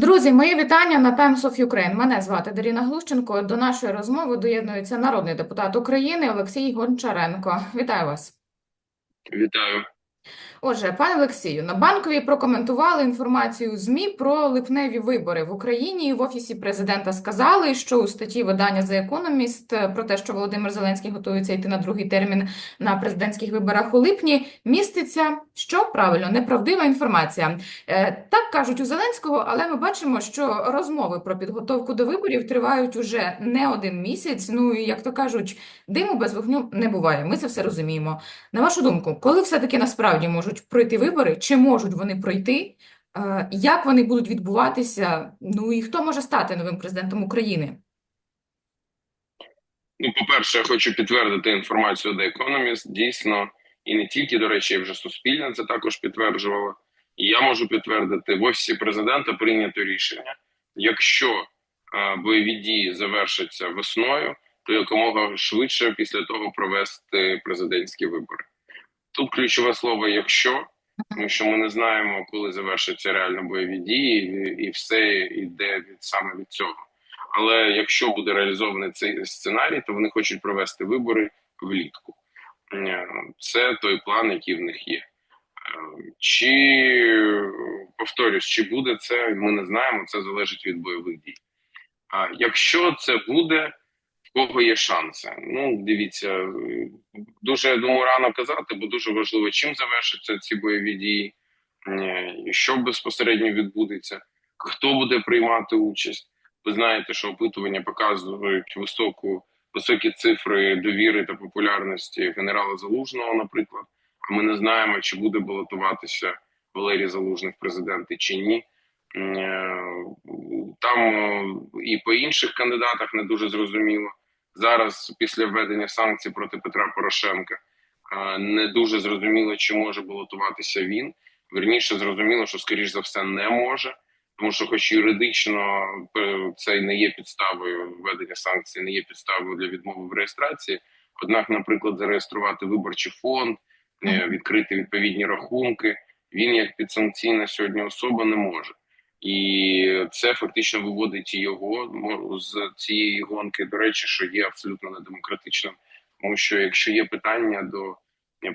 Друзі, мої вітання на Times of Ukraine. Мене звати Даріна Глущенко. До нашої розмови доєднується народний депутат України Олексій Гончаренко. Вітаю вас. Вітаю. Отже, пане Олексію, на Банковій прокоментували інформацію ЗМІ про липневі вибори в Україні. В офісі президента сказали, що у статті видання The Economist про те, що Володимир Зеленський готується йти на другий термін на президентських виборах у липні, міститься що правильно неправдива інформація. Е, Так кажуть у Зеленського, але ми бачимо, що розмови про підготовку до виборів тривають уже не один місяць. Ну і як то кажуть, диму без вогню не буває. Ми це все розуміємо. На вашу думку, коли все-таки насправді можуть пройти вибори, чи можуть вони пройти, Е, як вони будуть відбуватися, ну і хто може стати новим президентом України? Ну, по-перше, я хочу підтвердити інформацію The Economist. Дійсно, і не тільки, до речі, вже Суспільне це також підтверджувало. І я можу підтвердити, в офісі президента прийнято рішення. Якщо е, бойові дії завершаться весною, то якомога швидше після того провести президентські вибори. Тут ключове слово якщо, тому що ми не знаємо, коли завершаться реально бойові дії, і, і все йде від саме від цього. Але якщо буде реалізований цей сценарій, то вони хочуть провести вибори влітку. Е, Це той план, який в них є. Е, Чи повторюсь, чи буде це, ми не знаємо. Це залежить від бойових дій. А якщо це буде, кого є шанси? Ну, дивіться, дуже я думаю, рано казати, бо дуже важливо, чим завершаться ці бойові дії, е, що безпосередньо відбудеться, хто буде приймати участь. Ви знаєте, що опитування показують високу, високі цифри довіри та популярності генерала Залужного, наприклад. А ми не знаємо, чи буде балотуватися Валерій Залужний в президенти чи ні. Е, Там е, і по інших кандидатах не дуже зрозуміло. Зараз, після введення санкцій проти Петра Порошенка, не дуже зрозуміло, чи може балотуватися він. Верніше зрозуміло, що скоріш за все не може тому що, хоч юридично е, це не є підставою введення санкцій, не є підставою для відмови в реєстрації. Однак, наприклад, зареєструвати виборчий фонд, е, відкрити відповідні рахунки. Він як підсанкційна сьогодні особа не може, і це фактично виводить його з цієї гонки. До речі, що є абсолютно недемократичним, тому що якщо є питання до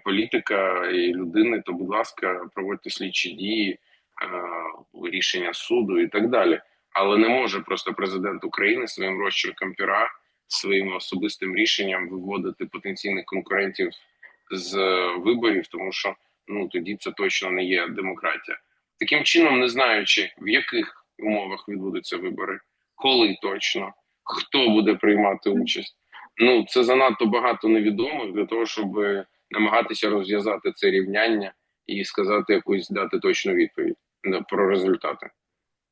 політика і людини, то будь ласка, проводьте слідчі дії. Е, рішення суду і так далі. Але не може просто президент України своїм розчерком пера, своїм особистим рішенням виводити потенційних конкурентів з виборів, тому що ну тоді це точно не є демократія. Таким чином, не знаючи в яких умовах відбудуться вибори, коли точно хто буде приймати участь. Ну це занадто багато невідомих для того, щоб намагатися розв'язати це рівняння і сказати якусь дати точну відповідь про результати.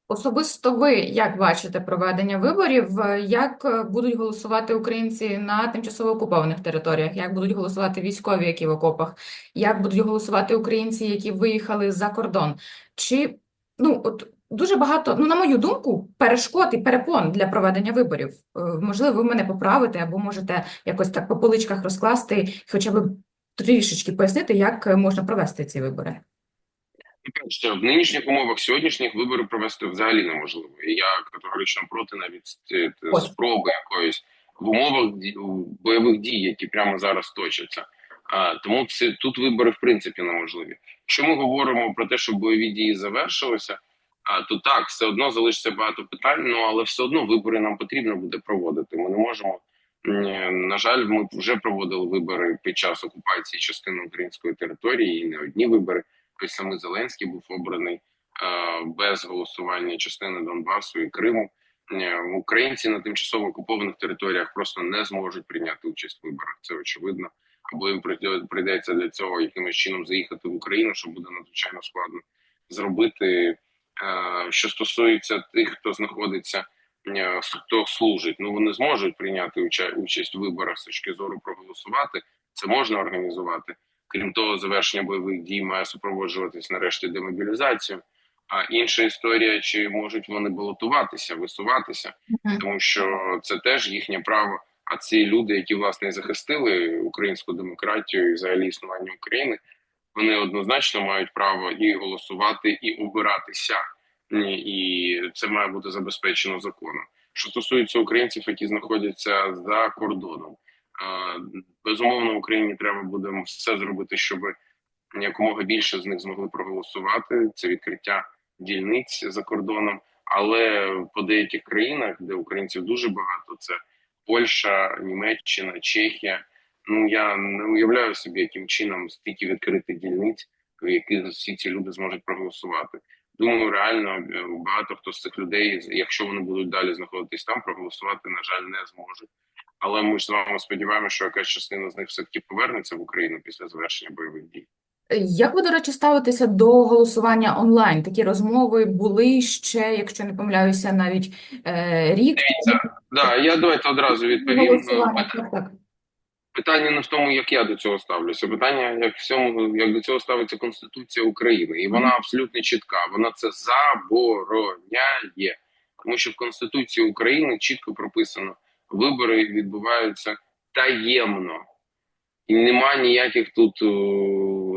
Особисто ви як бачите проведення виборів? Як е, будуть голосувати українці на тимчасово окупованих територіях? Як будуть голосувати військові, які в окопах? Як будуть голосувати українці, які виїхали за кордон? Чи ну от дуже багато, ну на мою думку, перешкод і перепон для проведення виборів? Е, Можливо, ви мене поправите або можете якось так по поличках розкласти, хоча б трішечки пояснити, як можна провести ці вибори. Перше, в нинішніх умовах сьогоднішніх вибори провести взагалі неможливо. І я категорично проти навіть спроби якоїсь в умовах бойових дій, які прямо зараз точаться. А тому це тут вибори в принципі неможливі. Якщо ми говоримо про те, що бойові дії завершилися, а то так все одно залишиться багато питань. Ну але все одно вибори нам потрібно буде проводити. Ми не можемо. На жаль, ми вже проводили вибори під час окупації частини української території, і не одні вибори той самий Зеленський був обраний без голосування частини Донбасу і Криму. Е, українці на тимчасово окупованих територіях просто не зможуть прийняти участь в виборах. Це очевидно. Або їм прийдеться для цього якимось чином заїхати в Україну, що буде надзвичайно складно зробити. Е, що стосується тих, хто знаходиться, е, хто служить, ну вони зможуть прийняти участь в виборах з точки зору проголосувати. Це можна організувати. Крім того, завершення бойових дій має супроводжуватись нарешті демобілізацією. А інша історія, чи можуть вони балотуватися, висуватися, тому що це теж їхнє право. А ці люди, які власне захистили українську демократію і взагалі існування України, вони однозначно мають право і голосувати, і обиратися і це має бути забезпечено законом. Що стосується українців, які знаходяться за кордоном, безумовно, Україні треба буде все зробити, щоб якомога більше з них змогли проголосувати. Це відкриття дільниць за кордоном. Але по деяких країнах, де українців дуже багато, це Польща, Німеччина, Чехія. Ну я не уявляю собі, яким чином стільки відкрити дільниць, в яких всі ці люди зможуть проголосувати. Думаю, реально е, багато хто з цих людей, якщо вони будуть далі знаходитись там, проголосувати, на жаль, не зможуть. Але ми ж з вами сподіваємося, що якась частина з них все таки повернеться в Україну після завершення бойових дій. Як ви, до речі, ставитеся до голосування онлайн? Такі розмови були ще, якщо не помиляюся, навіть е, рік Дивіться, да, я давайте одразу відповім. голосування. Так, так. Питання не в тому, як я до цього ставлюся. Питання як в цьому, як до цього ставиться Конституція України, і вона абсолютно чітка. Вона це забороняє, тому що в Конституції України чітко прописано: вибори відбуваються таємно, і нема ніяких тут,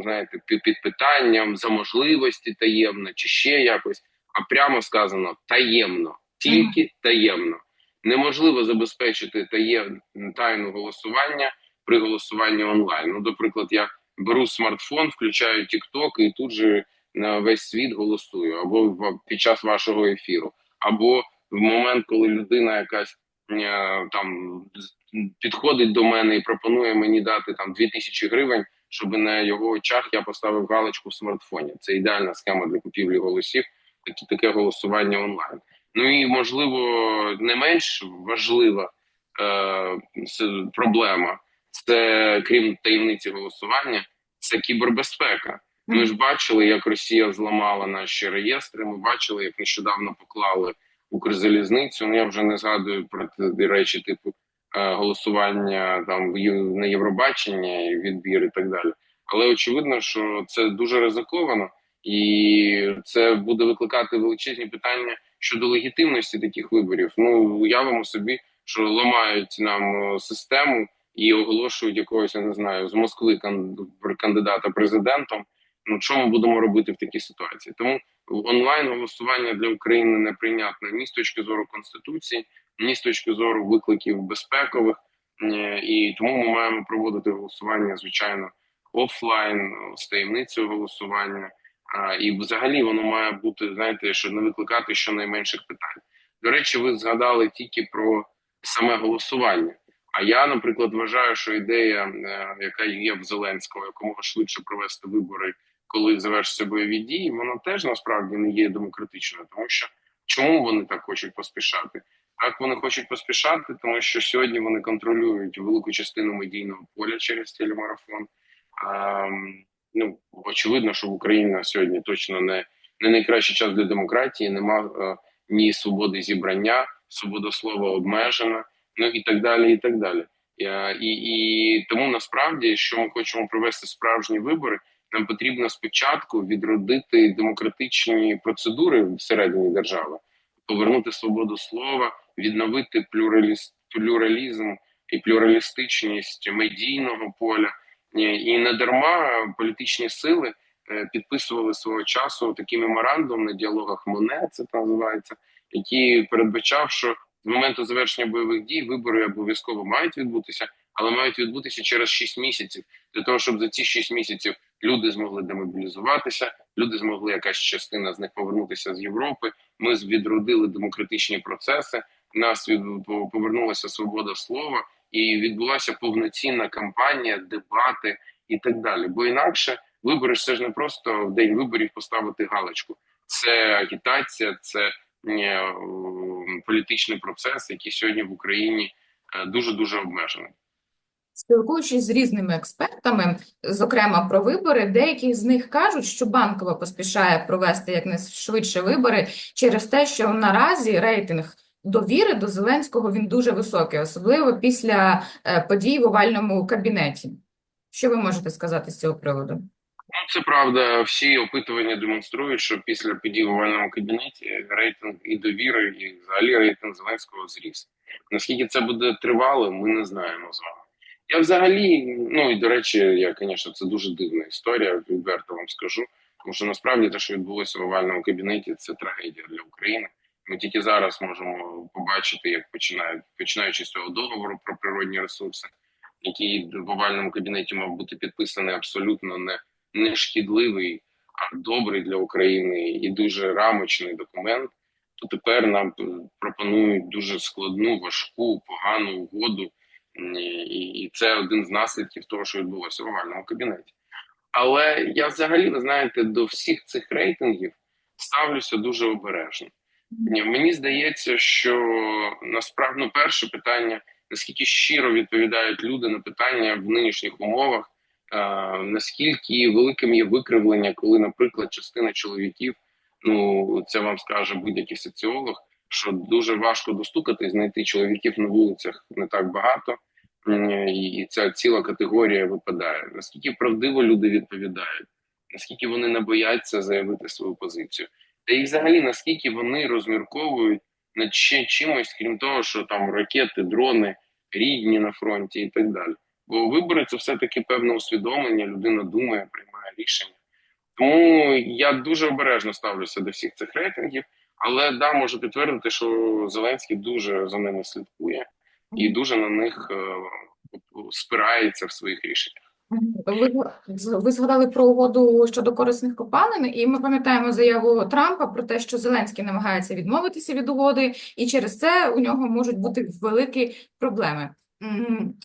знаєте, під, питанням за можливості таємно чи ще якось. А прямо сказано таємно, тільки таємно. Неможливо забезпечити таєм, тайну голосування при голосуванні онлайн. Ну, наприклад, я беру смартфон, включаю TikTok і тут же на весь світ голосую, або під час вашого ефіру, або в момент, коли людина якась там підходить до мене і пропонує мені дати там 2000 гривень, щоб на його очах я поставив галочку в смартфоні. Це ідеальна схема для купівлі голосів, такі таке голосування онлайн. Ну і можливо не менш важлива е, проблема це крім таємниці голосування, це кібербезпека. Ми ж бачили, як Росія зламала наші реєстри. Ми бачили, як нещодавно поклали Укрзалізницю. Ну я вже не згадую про ті речі, типу е, голосування там на Євробачення, відбір і так далі. Але очевидно, що це дуже ризиковано, і це буде викликати величезні питання щодо легітимності таких виборів. Ну уявимо собі, що ламають нам е, систему і оголошують якогось, я не знаю, з Москви кандидата президентом. Ну що ми будемо робити в такій ситуації? Тому онлайн голосування для України неприйнятне ні з точки зору конституції, ні з точки зору викликів безпекових, Е, і тому ми маємо проводити голосування звичайно офлайн е, з таємницею голосування. А, і взагалі воно має бути, знаєте, щоб не викликати щонайменших питань. До речі, ви згадали тільки про саме голосування. А я, наприклад, вважаю, що ідея, е, яка є в Зеленського, якомога швидше провести вибори, коли завершаться бойові дії, вона теж насправді не є демократичною, тому що чому вони так хочуть поспішати? Так вони хочуть поспішати, тому що сьогодні вони контролюють велику частину медійного поля через телемарафон. А, ну очевидно, що в Україні сьогодні точно не, не найкращий час для демократії. Нема е, ні свободи зібрання, свобода слова обмежена, ну і так далі. І так далі. Е, І, і тому насправді, якщо ми хочемо провести справжні вибори, нам потрібно спочатку відродити демократичні процедури всередині держави, повернути свободу слова, відновити плюраліз, плюралізм і плюралістичність медійного поля. Е, І не дарма політичні сили е, підписували свого часу такий меморандум на діалогах Моне, це називається, який передбачав, що з моменту завершення бойових дій вибори обов'язково мають відбутися, але мають відбутися через 6 місяців для того, щоб за ці 6 місяців люди змогли демобілізуватися, люди змогли якась частина з них повернутися з Європи. Ми відродили демократичні процеси. Нас від повернулася свобода слова, і відбулася повноцінна кампанія, дебати і так далі. Бо інакше вибори це ж не просто в день виборів поставити галочку. Це агітація, це е, політичний процес, який сьогодні в Україні дуже дуже обмежений. Спілкуючись з різними експертами, зокрема про вибори, деякі з них кажуть, що Банкова поспішає провести якнайшвидше вибори через те, що наразі рейтинг довіри до Зеленського він дуже високий, особливо після е, подій в овальному кабінеті. Що ви можете сказати з цього приводу? Ну, це правда. Всі опитування демонструють, що після подій в овальному кабінеті рейтинг і довіри, і взагалі рейтинг Зеленського зріс. Наскільки це буде тривало, ми не знаємо з вами. Я взагалі, ну і до речі, я, звісно, це дуже дивна історія, відверто вам скажу. Тому що насправді те, що відбулося в овальному кабінеті, це трагедія для України. Ми тільки зараз можемо побачити, як починають починаючи з цього договору про природні ресурси, який в овальному кабінеті мав бути підписаний абсолютно не, не шкідливий, а добрий для України і дуже рамочний документ. То тепер нам пропонують дуже складну, важку, погану угоду, і, і це один з наслідків того, що відбулося в овальному кабінеті. Але я взагалі, ви знаєте, до всіх цих рейтингів ставлюся дуже обережно. Ні, Мені здається, що насправді ну, перше питання: наскільки щиро відповідають люди на питання в нинішніх умовах, е, наскільки великим є викривлення, коли, наприклад, частина чоловіків, ну це вам скаже будь-який соціолог, що дуже важко достукати, знайти чоловіків на вулицях не так багато, і ця ціла категорія випадає. Наскільки правдиво люди відповідають, наскільки вони не бояться заявити свою позицію. Та і взагалі наскільки вони розмірковують над ще чимось, крім того, що там ракети, дрони рідні на фронті і так далі. Бо вибори це все-таки певне усвідомлення, людина думає, приймає рішення. Тому я дуже обережно ставлюся до всіх цих рейтингів, але да, можу підтвердити, що Зеленський дуже за ними слідкує і дуже на них е, спирається в своїх рішеннях. Ви, ви згадали про угоду щодо корисних копалин, і ми пам'ятаємо заяву Трампа про те, що Зеленський намагається відмовитися від угоди, і через це у нього можуть бути великі проблеми.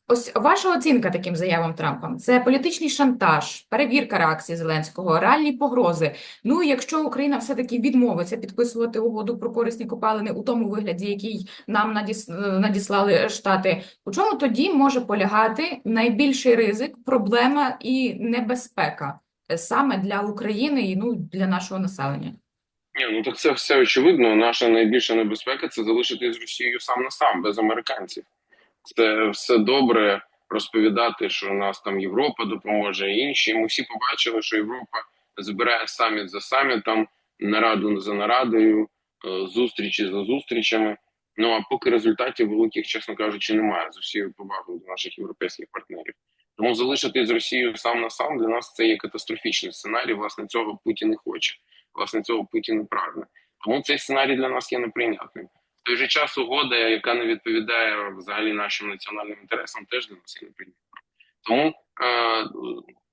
Ось ваша оцінка таким заявам Трампа це політичний шантаж, перевірка реакції Зеленського, реальні погрози. Ну, якщо Україна все-таки відмовиться підписувати угоду про корисні копалини у тому вигляді, який нам надіс... надіслали Штати, у чому тоді може полягати найбільший ризик, проблема і небезпека саме для України і ну для нашого населення? Ні, ну так це все очевидно. Наша найбільша небезпека це залишитись з Росією сам на сам без американців це все добре розповідати, що у нас там Європа допоможе і інші. Ми всі побачили, що Європа збирає саміт за самітом, нараду за нарадою, е, зустрічі за зустрічами. Ну а поки результатів великих, чесно кажучи, немає з усією повагою до наших європейських партнерів. Тому залишити з Росією сам на сам для нас це є катастрофічний сценарій. Власне, цього Путін не хоче. Власне, цього Путін не прагне. Тому цей сценарій для нас є неприйнятним. В той же час угода, яка не відповідає взагалі нашим національним інтересам, теж для нас є неприйнятна. Тому, е,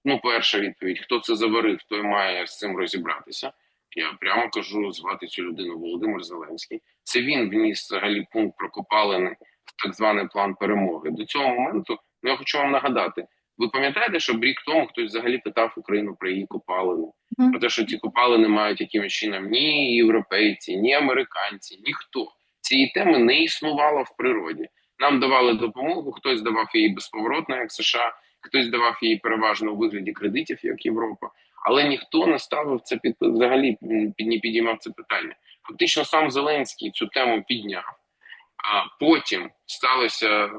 ну, перша відповідь: хто це заварив, той має з цим розібратися. Я прямо кажу звати цю людину Володимир Зеленський. Це він вніс взагалі пункт про копалини в так званий план перемоги. До цього моменту ну, я хочу вам нагадати. Ви пам'ятаєте, що рік тому хтось взагалі питав Україну про її копалини, про те, що ці копалини мають якимось чином ні європейці, ні американці, ніхто цієї теми не існувало в природі. Нам давали допомогу, хтось давав її безповоротно, як США, хтось давав її переважно у вигляді кредитів, як Європа, але ніхто не ставив це під взагалі не підіймав це питання. Фактично, сам Зеленський цю тему підняв. А потім сталася е,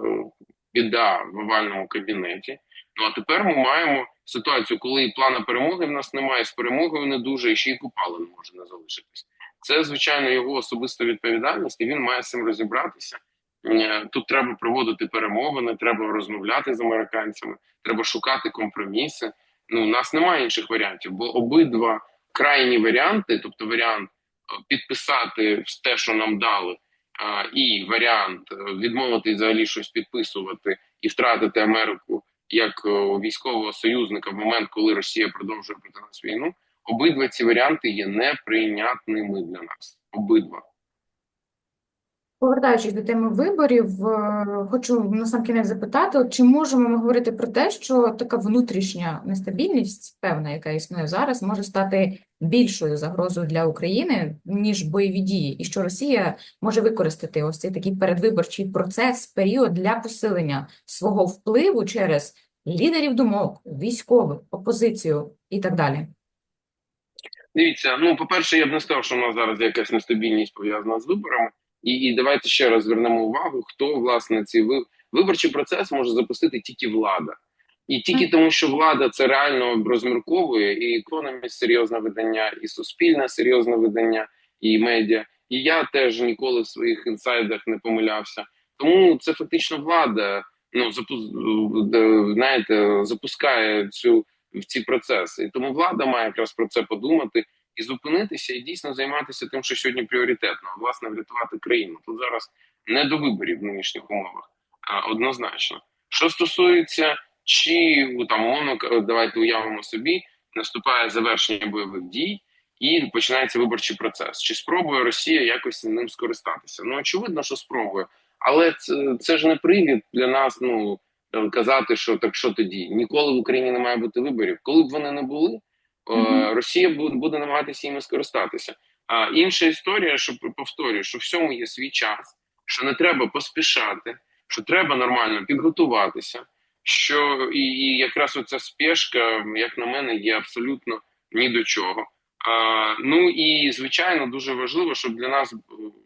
біда в овальному кабінеті. Ну а тепер ми маємо ситуацію, коли плана перемоги в нас немає з перемогою не дуже і ще й купали не може не залишитись. Це звичайно його особиста відповідальність, і він має з цим розібратися. Е, тут треба проводити перемовини, треба розмовляти з американцями, треба шукати компроміси. Ну, у нас немає інших варіантів, бо обидва крайні варіанти, тобто варіант е, підписати те, що нам дали, і варіант е, відмовити взагалі щось підписувати і втратити Америку як військового союзника в момент, коли Росія продовжує проти нас війну. Обидва ці варіанти є неприйнятними для нас. Обидва. Повертаючись до теми виборів, е, хочу насамкінець запитати, чи можемо ми говорити про те, що така внутрішня нестабільність, певна, яка існує зараз, може стати більшою загрозою для України, ніж бойові дії, і що Росія може використати ось цей такий передвиборчий процес, період для посилення свого впливу через лідерів думок, військових, опозицію і так далі? Дивіться, ну по-перше, я б не сказав, що у нас зараз якась нестабільність пов'язана з виборами. І і давайте ще раз звернемо увагу, хто власне ці виборчий процес може запустити тільки влада, і тільки тому, що влада це реально розмірковує, і економіст серйозне видання, і суспільне серйозне видання, і медіа. І я теж ніколи в своїх інсайдах не помилявся. Тому це фактично влада. Ну запу... знаєте, запускає цю в ці процеси. І тому влада має якраз про це подумати і зупинитися, і дійсно займатися тим, що сьогодні пріоритетно, власне, врятувати країну. Тут зараз не до виборів в нинішніх умовах, а однозначно. Що стосується чи там умовно давайте уявимо собі, наступає завершення бойових дій і починається виборчий процес. Чи спробує Росія якось ним скористатися? Ну очевидно, що спробує, але це, це ж не привід для нас. Ну казати, що так що тоді ніколи в Україні не має бути виборів. Коли б вони не були, е, Росія буде намагатися їми скористатися. А інша історія, що повторюю, що всьому є свій час, що не треба поспішати, що треба нормально підготуватися. Що і, і якраз оця спешка, як на мене, є абсолютно ні до чого. А, ну і звичайно дуже важливо, щоб для нас е,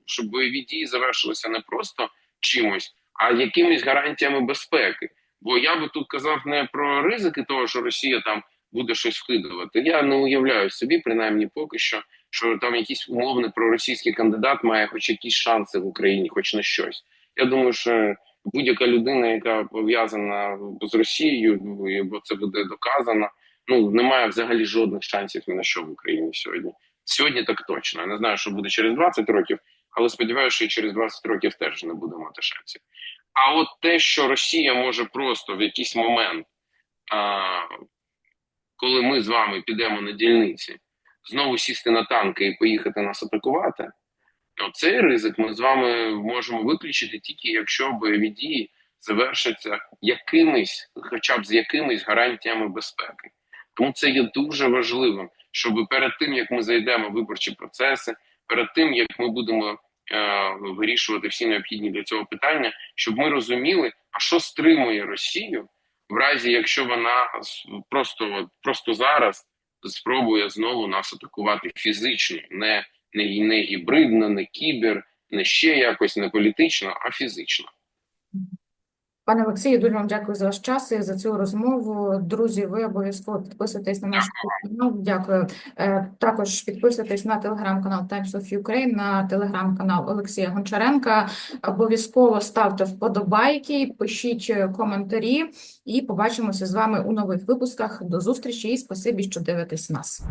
щоб бойові дії завершилися не просто чимось, а якимись гарантіями безпеки. Бо я би тут казав не про ризики того, що Росія там буде щось вкидувати. Я не уявляю собі, принаймні поки що, що там якийсь умовний проросійський кандидат має хоч якісь шанси в Україні, хоч на щось. Я думаю, що будь-яка людина, яка пов'язана з Росією, бо це буде доказано. Ну немає взагалі жодних шансів ні на що в Україні сьогодні. Сьогодні так точно. Я не знаю, що буде через 20 років, але сподіваюся, що і через 20 років теж не буде мати шансів. А от те, що Росія може просто в якийсь момент, а, коли ми з вами підемо на дільниці, знову сісти на танки і поїхати нас атакувати, цей ризик ми з вами можемо виключити тільки якщо бойові дії завершаться якимись, хоча б з якимись гарантіями безпеки. Тому це є дуже важливим, щоб перед тим як ми зайдемо в виборчі процеси, перед тим як ми будемо е, вирішувати всі необхідні для цього питання, щоб ми розуміли, а що стримує Росію, в разі якщо вона просто просто зараз спробує знову нас атакувати фізично, не не, не гібридно, не кібер, не ще якось не політично, а фізично. Пане Олексію, дуже вам дякую за ваш час і за цю розмову. Друзі, ви обов'язково підписуйтесь на наш канал. Дякую. Е, Також підписуйтесь на телеграм-канал Times of Ukraine, на телеграм-канал Олексія Гончаренка. Обов'язково ставте вподобайки, пишіть е, коментарі і побачимося з вами у нових випусках. До зустрічі і спасибі, що дивитесь нас.